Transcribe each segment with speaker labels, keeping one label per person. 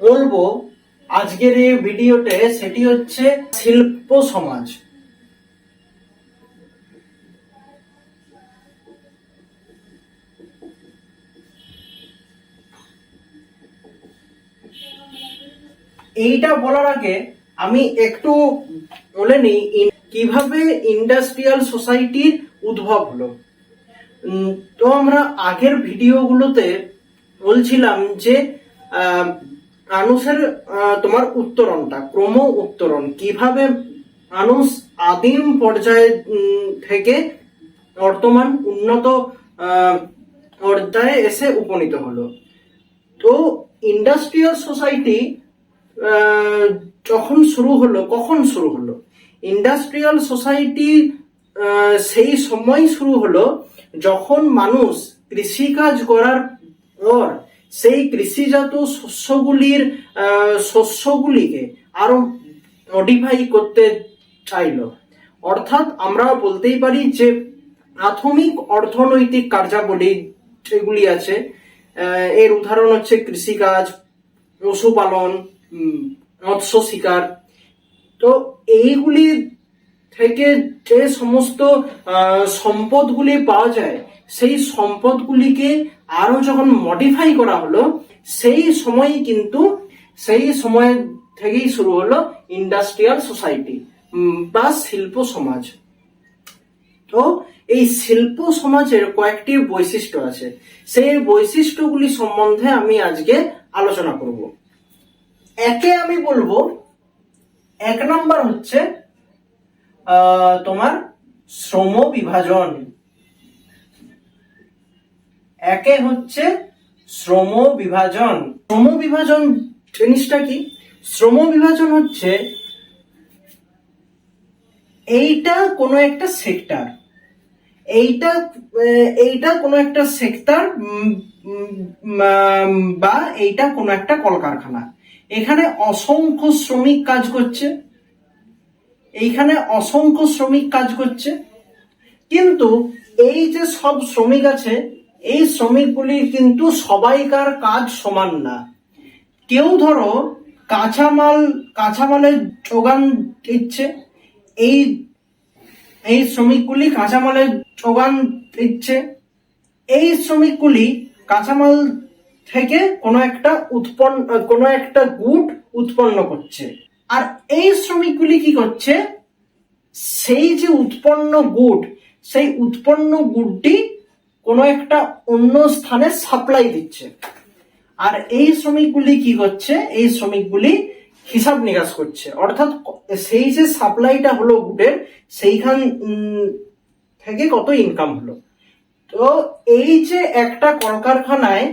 Speaker 1: বলব, আজকের এই ভিডিওতে সেটি হচ্ছে শিল্প সমাজ। এইটা বলার আগে আমি একটু বলে নিই কীভাবে ইন্ডাস্ট্রিয়াল সোসাইটির উদ্ভব হলো। তো আমরা আগের ভিডিওগুলোতে বলছিলাম যে আহ, মানুষের তোমার উত্তরণটা ক্রম উত্তরণ কীভাবে মানুষ আদিম পর্যায়ে থেকে বর্তমান উন্নত পর্যায়ে এসে উপনীত হলো। তো ইন্ডাস্ট্রিয়াল সোসাইটি যখন শুরু হলো কখন শুরু হলো? ইন্ডাস্ট্রিয়াল সোসাইটি সেই সময় শুরু হলো যখন মানুষ কৃষিকাজ করার পর সেই কৃষিজাত শস্যগুলির শস্যগুলিকে আরও মডিফাই করতে চাইলো। অর্থাৎ আমরা বলতেই পারি যে প্রাথমিক অর্থনৈতিক কার্যাবলী যেগুলি আছে এর উদাহরণ হচ্ছে কৃষিকাজ, পশুপালন মৎস্য শিকার। তো এইগুলি থেকে যে সমস্ত সম্পদগুলি পাওয়া যায়, সেই সম্পদগুলিকে আরও যখন মডিফাই করা হলো, সেই সময় কিন্তু, সেই সময় থেকেই শুরু হলো ইন্ডাস্ট্রিয়াল সোসাইটি বা শিল্প সমাজ। তো এই শিল্প সমাজের কয়েকটি বৈশিষ্ট্য আছে। সেই বৈশিষ্ট্যগুলি সম্বন্ধে আমি আজকে আলোচনা করব। একে আমি বলব, এক নম্বর হচ্ছে তোমার শ্রম বিভাজন। একে হচ্ছে শ্রম বিভাজন। শ্রম বিভাজন জিনিসটা কি? শ্রম বিভাজন হচ্ছে এইটা কোনো একটা সেক্টর এইটা এইটা কোনো একটা সেক্টর বা এইটা কোনো একটা কলকারখানা। এখানে অসংখ্য শ্রমিক কাজ করছে। এইখানে অসংখ্য শ্রমিক কাজ করছে। কিন্তু এই যে সব শ্রমিক আছে এই শ্রমিকগুলির কিন্তু সবাইকার কাজ সমান না। কেউ ধরো, কাঁচামাল, কাঁচামালের যোগান দিচ্ছে। এই এই শ্রমিকগুলি কাঁচামালের যোগান দিচ্ছে। এই শ্রমিকগুলি কাঁচামাল থেকে কোনো একটা উৎপন্ন, কোনো একটা গুড উৎপন্ন করছে। আর এই শ্রমিকগুলি কি করছে? সেই যে উৎপন্ন গুড সেই উৎপন্ন গুডটি কোনো একটা অন্য স্থানে সাপ্লাই দিচ্ছে। আর এই শ্রমিকগুলি কি করছে? এই শ্রমিকগুলি হিসাব নিকাশ করছে। অর্থাৎ সেই যে সাপ্লাইটা হলো গুডের সেইখান থেকে কত ইনকাম হলো? তো এই যে একটা কলকারখানায়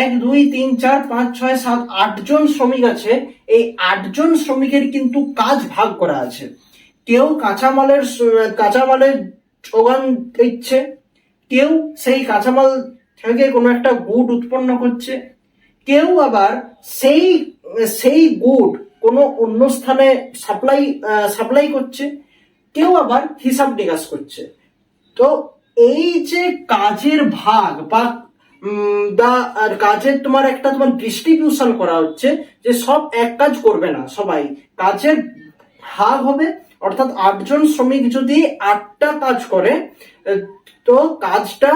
Speaker 1: এক, দুই, তিন, চার, পাঁচ, ছয়, সাত আটজন শ্রমিক আছে, এই আটজন শ্রমিকের কিন্তু কাজ ভাগ করা আছে। কেউ কাঁচামালের কাঁচামালের যোগান দিচ্ছে কেউ সেই কাঁচামাল থেকে কোনো একটা গুড উৎপন্ন করছে। কেউ আবার সেই সেই গুড কোনো অন্য স্থানে সাপ্লাই সাপ্লাই করছে। কেউ আবার হিসাব নিকাশ করছে। তো এই যে কাজের ভাগ বা আর কাজের তোমার একটা তোমার ডিস্ট্রিবিউশন করা হচ্ছে যে সব এক কাজ করবে না সবাই। কাজের ভাগ হবে অর্থাৎ আটজন শ্রমিক যদি আটটা কাজ করে তো কাজটা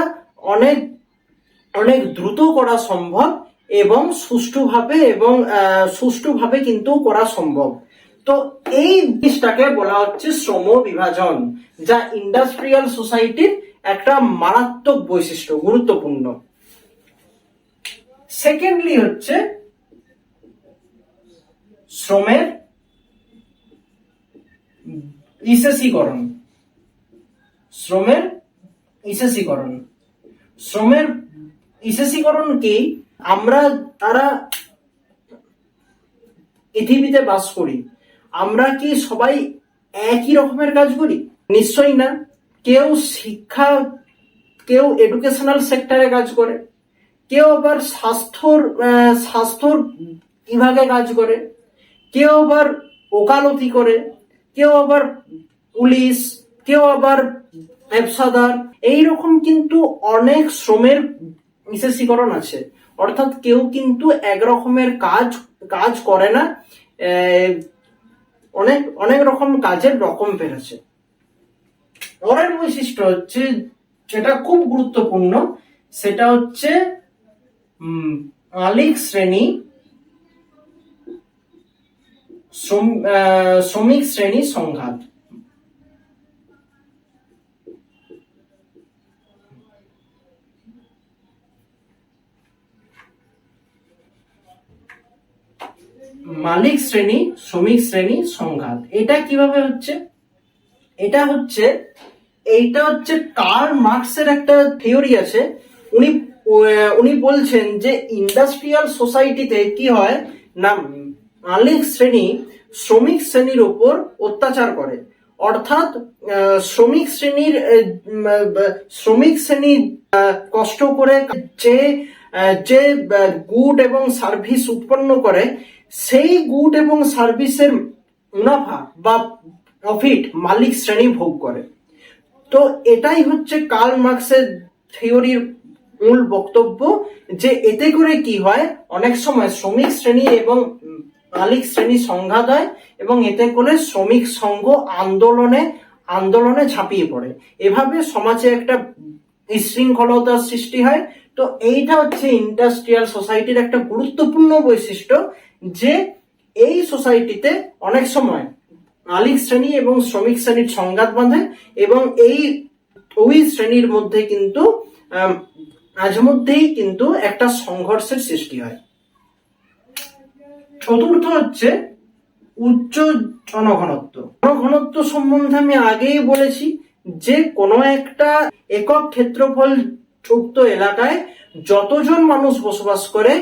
Speaker 1: অনেক অনেক দ্রুত করা সম্ভব এবং সুষ্ঠুভাবে এবং সুষ্ঠুভাবে কিন্তু করা সম্ভব। তো এই জিনিসটাকে বলা হচ্ছে শ্রম বিভাজন, যা ইন্ডাস্ট্রিয়াল সোসাইটির একটা মারাত্মক বৈশিষ্ট্য, গুরুত্বপূর্ণ। সেকেন্ডলি হচ্ছে শ্রমের বিশেষীকরণ শ্রমের বিশেষীকরণ শ্রমের বিশেষীকরণ আমরা তারা পৃথিবীতে বাস করি। আমরা কি সবাই একই রকমের কাজ করি? নিশ্চয়ই না। কেউ শিক্ষা, কেউ এডুকেশনাল সেক্টরে কাজ করে। কেউ আবার স্বাস্থ্যর স্বাস্থ্যর বিভাগে কাজ করে। কেউ আবার ওকালতি করে। কেউ আবার পুলিশ, কেউ আবার ব্যবসাদার, এইরকম কিন্তু অনেক শ্রমের বিশেষীকরণ আছে। অর্থাৎ কেউ কিন্তু এক রকমের কাজ কাজ করে না অনেক অনেক রকম কাজের রকম বেড়েছে। পরের বৈশিষ্ট্য হচ্ছে, যেটা খুব গুরুত্বপূর্ণ, সেটা হচ্ছে মালিক শ্রেণি শ্রমিক শ্রেণি সংঘাত। মালিক শ্রেণি, শ্রমিক শ্রেণি সংঘাত। এটা কীভাবে হচ্ছে? এটা হচ্ছে, এইটা হচ্ছে কার্ল মার্কসের একটা থিওরি আছে। উনি উনি বলছেন যে ইন্ডাস্ট্রিয়াল সোসাইটিতে কি হয়, না মালিক শ্রেণি শ্রমিক শ্রেণির ওপর অত্যাচার করে। অর্থাৎ শ্রমিক শ্রেণির শ্রমিক শ্রেণি কষ্ট করে যে যে গুড এবং সার্ভিস উৎপন্ন করে, সেই গুড এবং সার্ভিসের মুনাফা বা প্রফিট মালিক শ্রেণি ভোগ করে। তো এটাই হচ্ছে কার্ল মার্কসের থিওরির মূল বক্তব্য যে এতে করে কি হয়? অনেক সময় শ্রমিক শ্রেণি এবং মালিক শ্রেণি সংঘাত হয় এবং এতে করে শ্রমিক সংঘ আন্দোলনে আন্দোলনে ঝাঁপিয়ে পড়ে। এভাবে সমাজে একটা বিশৃঙ্খলতার সৃষ্টি হয়। তো এইটা হচ্ছে ইন্ডাস্ট্রিয়াল সোসাইটির একটা গুরুত্বপূর্ণ বৈশিষ্ট্য যে এই সোসাইটিতে অনেক সময় মালিক শ্রেণি এবং শ্রমিক শ্রেণির সংঘাত বাঁধে এবং এই ওই শ্রেণির মধ্যে কিন্তু মাঝে মধ্যেই কিন্তু একটা সংঘর্ষের সৃষ্টি হয়। চতুর্থ হচ্ছে উচ্চ জনঘনত্ব। জনঘনত্ব সম্বন্ধে আমি আগেই বলেছি যে কোনো একটা একক ক্ষেত্রফল যুক্ত এলাকায় যতজন মানুষ বসবাস করে,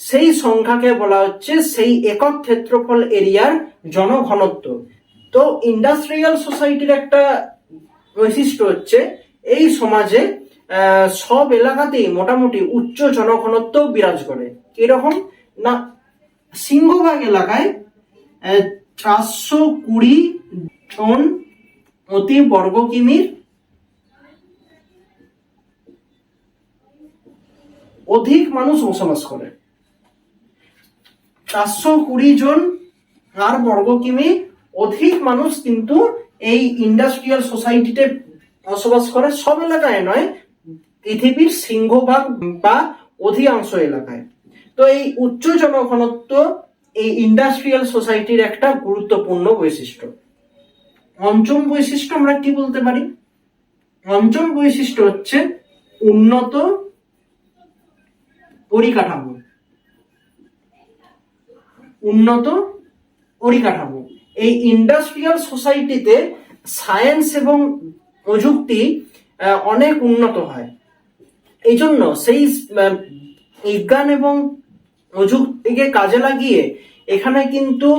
Speaker 1: সেই সংখ্যাকে বলা হচ্ছে সেই একক ক্ষেত্রফল এরিয়ার জনঘনত্ব। তো ইন্ডাস্ট্রিয়াল সোসাইটির একটা বৈশিষ্ট্য হচ্ছে এই সমাজে সব এলাকাতেই মোটামুটি উচ্চ জনঘনত্ব বিরাজ করে। কীরকম? না সিংহভাগ এলাকায় চারশো কুড়ি জন প্রতি বর্গ কিমির অধিক মানুষ বসবাস করে। চারশো কুড়ি জন আর বর্গ কিমি অধিক মানুষ কিন্তু এই ইন্ডাস্ট্রিয়াল সোসাইটিতে বসবাস করে। সব এলাকায় নয়, পৃথিবীর সিংহভাগ বা অধিকাংশ এলাকায়। তো এই উচ্চ জনঘনত্ব এই ইন্ডাস্ট্রিয়াল সোসাইটির একটা গুরুত্বপূর্ণ বৈশিষ্ট্য। পঞ্চম বৈশিষ্ট্য আমরা কি বলতে পারি? পঞ্চম বৈশিষ্ট্য হচ্ছে উন্নত পরিকাঠামো। উন্নত পরিকাঠামো। এই ইন্ডাস্ট্রিয়াল সোসাইটিতে সায়েন্স এবং প্রযুক্তি অনেক উন্নত হয়। এই জন্য সেই বিজ্ঞান এবং প্রযুক্তিকে কাজে লাগিয়ে এখানে কিন্তু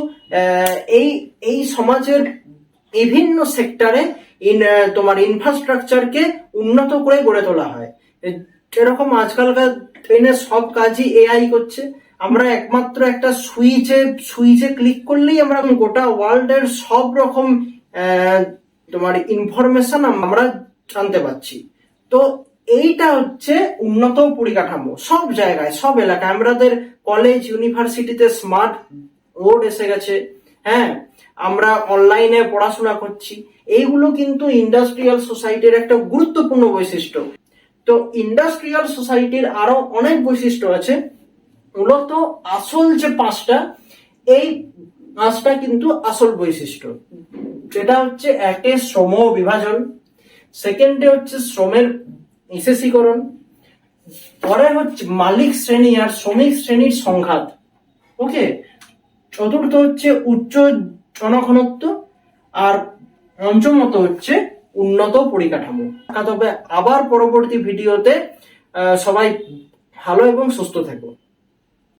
Speaker 1: এই এই সমাজের বিভিন্ন সেক্টরে ইন তোমার ইনফ্রাস্ট্রাকচারকে উন্নত করে গড়ে তোলা হয়। যেরকম আজকালকার ট্রেনে সব কাজই এআই করছে, আমরা একমাত্র একটা সুইচে সুইচে ক্লিক করলেই আমরা গোটা ওয়ার্ল্ডের সব রকম তোমার ইনফরমেশন আমরা জানতে পারছি। তো এইটা হচ্ছে উন্নত পরিকাঠামো। সব জায়গায়, সব এলাকায়। আমাদের কলেজ ইউনিভার্সিটিতে স্মার্ট বোর্ড এসে গেছে। হ্যাঁ আমরা অনলাইনে পড়াশোনা করছি। এইগুলো কিন্তু ইন্ডাস্ট্রিয়াল সোসাইটির একটা গুরুত্বপূর্ণ বৈশিষ্ট্য। তো ইন্ডাস্ট্রিয়াল সোসাইটির আরও অনেক বৈশিষ্ট্য আছে। মূলত আসল যে পাঁচটা, এই পাঁচটা কিন্তু আসল বৈশিষ্ট্য। যেটা হচ্ছে একে শ্রম বিভাজন সেকেন্ডে হচ্ছে শ্রমের বিশেষীকরণ পরে হচ্ছে মালিক শ্রেণি আর শ্রমিক শ্রেণির সংঘাত। ওকে? চতুর্থ হচ্ছে উচ্চ জনঘনত্ব আর পঞ্চমত হচ্ছে উন্নত পরিকাঠামো। তবে আবার পরবর্তী ভিডিওতে সবাই ভালো এবং সুস্থ থেকো।